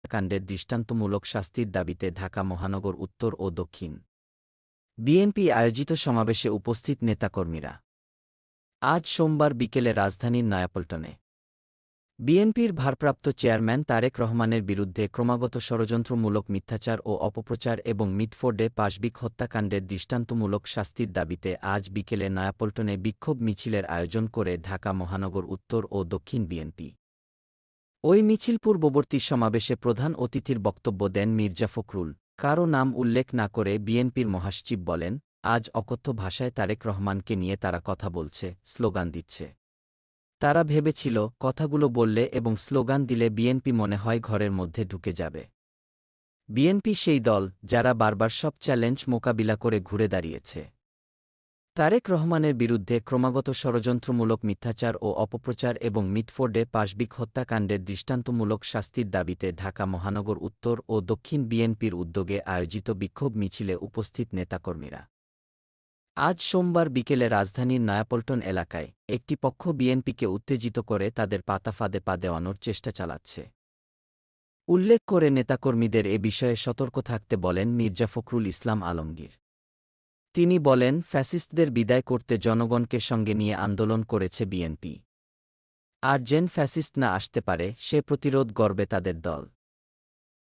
হত্যাকাণ্ডের দৃষ্টান্তমূলক শাস্তির দাবিতে ঢাকা মহানগর উত্তর ও দক্ষিণ। বিএনপি আয়োজিত সমাবেশে উপস্থিত নেতাকর্মীরা। আজ সোমবার বিকেলে রাজধানীর নয়াপল্টনে। বিএনপির ভারপ্রাপ্ত চেয়ারম্যান তারেক রহমানের বিরুদ্ধে ক্রমাগত ষড়যন্ত্রমূলক মিথ্যাচার ও অপপ্রচার এবং মিটফোর্ডে পাশবিক হত্যাকাণ্ডের দৃষ্টান্তমূলক শাস্তির দাবিতে আজ বিকেলে নয়াপল্টনে বিক্ষোভ মিছিলের আয়োজন করে ঢাকা মহানগর উত্তর ও দক্ষিণ বিএনপি। ওই মিছিল পূর্ববর্তী সমাবেশে প্রধান অতিথির বক্তব্য দেন মির্জা ফখরুল। কারও নাম উল্লেখ না করে বিএনপির মহাসচিব বলেন, আজ অকথ্য ভাষায় তারেক রহমানকে নিয়ে তারা কথা বলছে, স্লোগান দিচ্ছে। তারা ভেবেছিল, কথাগুলো বললে এবং স্লোগান দিলে বিএনপি মনে হয় ঘরের মধ্যে ঢুকে যাবে। বিএনপি সেই দল, যারা বারবার সব চ্যালেঞ্জ মোকাবিলা করে ঘুরে দাঁড়িয়েছে। তারেক রহমানের বিরুদ্ধে ক্রমাগত ষড়যন্ত্রমূলক মিথ্যাচার ও অপপ্রচার এবং মিটফোর্ডে পাশবিক হত্যাকাণ্ডের দৃষ্টান্তমূলক শাস্তির দাবিতে ঢাকা মহানগর উত্তর ও দক্ষিণ বিএনপির উদ্যোগে আয়োজিত বিক্ষোভ মিছিলে উপস্থিত নেতাকর্মীরা। আজ সোমবার বিকেলে রাজধানীর নয়াপল্টন এলাকায় একটি পক্ষ বিএনপিকে উত্তেজিত করে তাদের পাতা ফাঁদে পা দেওয়ানোর চেষ্টা চালাচ্ছে। উল্লেখ করে নেতাকর্মীদের এ বিষয়ে সতর্ক থাকতে বলেন মির্জা ফখরুল ইসলাম আলমগীর। তিনি বলেন, ফ্যাসিস্টদের বিদায় করতে জনগণকে সঙ্গে নিয়ে আন্দোলন করেছে বিএনপি। আর জেন ফ্যাসিস্ট না আসতে পারে, সে প্রতিরোধ গর্বে তাদের দল।